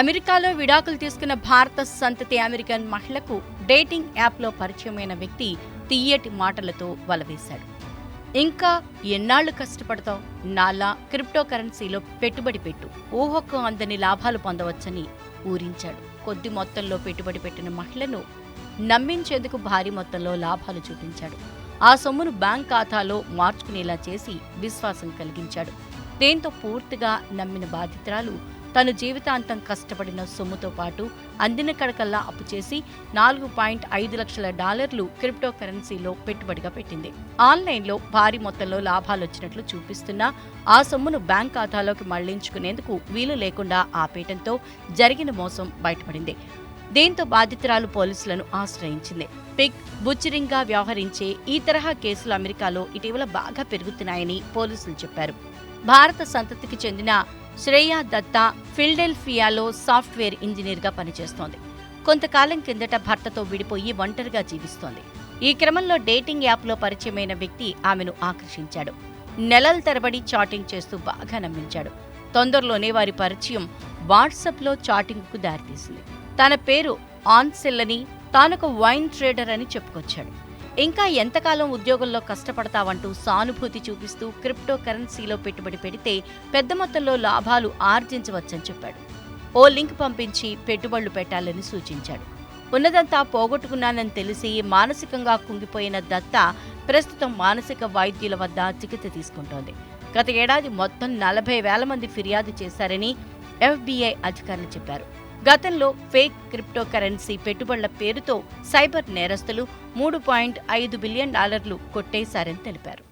అమెరికాలో విడాకులు తీసుకున్న భారత సంతతి అమెరికన్ మహిళకు డేటింగ్ యాప్లో పరిచయమైన వ్యక్తి తీయటి మాటలతో వలవేశాడు. ఇంకా ఎన్నాళ్ళు కష్టపడతావు? నాలా క్రిప్టో కరెన్సీలో పెట్టుబడి పెట్టు. ఊహకు అందని లాభాలు పొందవచ్చని ఊరించాడు. కొద్ది మొత్తంలో పెట్టుబడి పెట్టిన మహిళను నమ్మించేందుకు భారీ మొత్తంలో లాభాలు చూపించాడు. ఆ సొమ్మును బ్యాంక్ ఖాతాలో మార్చుకునేలా చేసి విశ్వాసం కలిగించాడు. దీంతో పూర్తిగా నమ్మిన బాధితురాలు తను జీవితాంతం కష్టపడిన సొమ్ముతో పాటు అందిన కడకల్లా అప్పు చేసి నాలుగు పాయింట్ ఐదు లక్షల డాలర్లు క్రిప్టో కరెన్సీలో పెట్టుబడిగా పెట్టింది. ఆన్లైన్లో భారీ మొత్తంలో లాభాలు వచ్చినట్లు చూపిస్తున్నా ఆ సొమ్మును బ్యాంక్ ఖాతాలోకి మళ్ళించుకునేందుకు వీలు లేకుండా ఆపేయటంతో జరిగిన మోసం బయటపడింది. దీంతో బాధితురాలు పోలీసులను ఆశ్రయించింది. పిగ్ బుచ్చిరింగ్గా వ్యవహరించే ఈ తరహా కేసులు అమెరికాలో ఇటీవల బాగా పెరుగుతున్నాయని పోలీసులు చెప్పారు. భారత సంతతికి చెందిన శ్రేయా దత్తా ఫిల్డెల్ఫియాలో సాఫ్ట్వేర్ ఇంజనీర్గా పనిచేస్తోంది. కొంతకాలం కిందట భర్తతో విడిపోయి ఒంటరిగా జీవిస్తోంది. ఈ క్రమంలో డేటింగ్ యాప్లో పరిచయమైన వ్యక్తి ఆమెను ఆకర్షించాడు. నెలల తరబడి చాటింగ్ చేస్తూ బాగా నమ్మించాడు. తొందరలోనే వారి పరిచయం వాట్సాప్లో చాటింగ్కు దారితీసింది. తన పేరు ఆన్సెల్ అని తానొక వైన్ ట్రేడర్ అని చెప్పుకొచ్చాడు. ఇంకా ఎంతకాలం ఉద్యోగంలో కష్టపడతావంటూ సానుభూతి చూపిస్తూ క్రిప్టో కరెన్సీలో పెట్టుబడి పెడితే పెద్ద మొత్తంలో లాభాలు ఆర్జించవచ్చని చెప్పాడు. ఓ లింక్ పంపించి పెట్టుబడులు పెట్టాలని సూచించాడు. ఉన్నదంతా పోగొట్టుకున్నానని తెలిసి మానసికంగా కుంగిపోయిన దత్త ప్రస్తుతం మానసిక వైద్యుల వద్ద చికిత్స తీసుకుంటోంది. గత ఏడాది మొత్తం నలభై వేల మంది ఫిర్యాదు చేశారని ఎఫ్బీఐ అధికారులు చెప్పారు. గతంలో ఫేక్ క్రిప్టో కరెన్సీ పెట్టుబడుల పేరుతో సైబర్ నేరస్తులు మూడు పాయింట్ ఐదు బిలియన్ డాలర్లు కొట్టేశారని తెలిపారు.